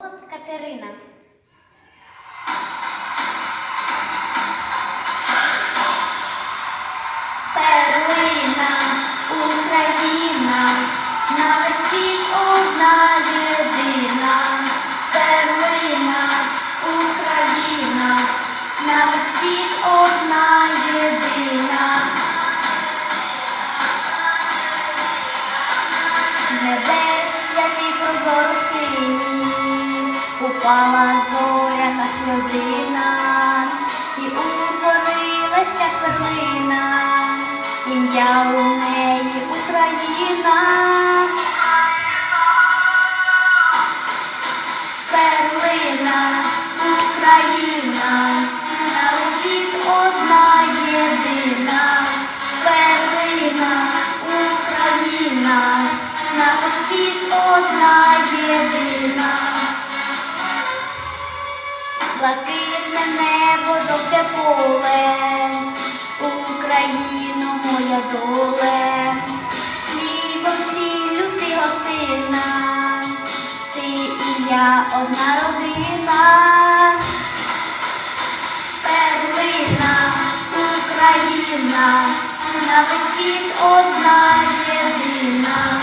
Катерина. Упала зоря на сльозина, і утворилася перлина, ім'я у неї Україна. Перлина, Україна, на світ одна єдина. Перлина, Україна, на світ одна єдина. Блакитне небо, жовте поле, Україно, моя доле, хлібом сіллю ти гостина, ти і я одна родина. Перлина, Україна, на весь світ одна єдина.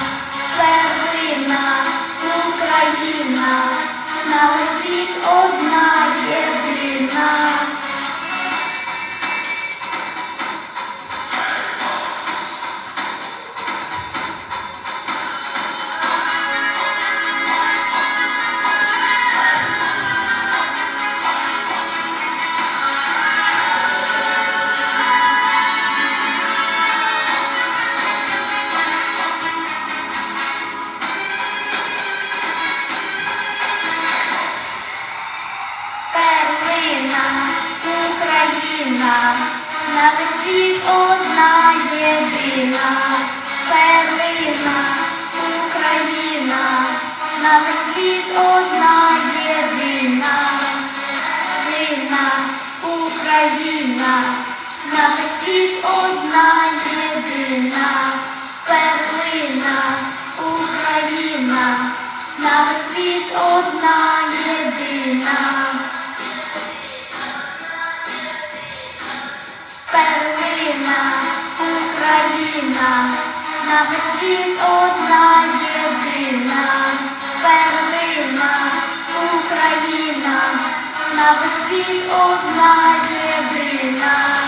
Перлина, Україна, на весь світ одна Україна, на весь світ одна єдина. Перлина, Україна, на весь світ одна єдина. Перлина, Україна, на весь світ одна єдина. Перлина, Україна, на весь світ одна єдина. Перлина, Україна, на весь світ одна єдина. Перлина, Україна, на весь світ одна єдина.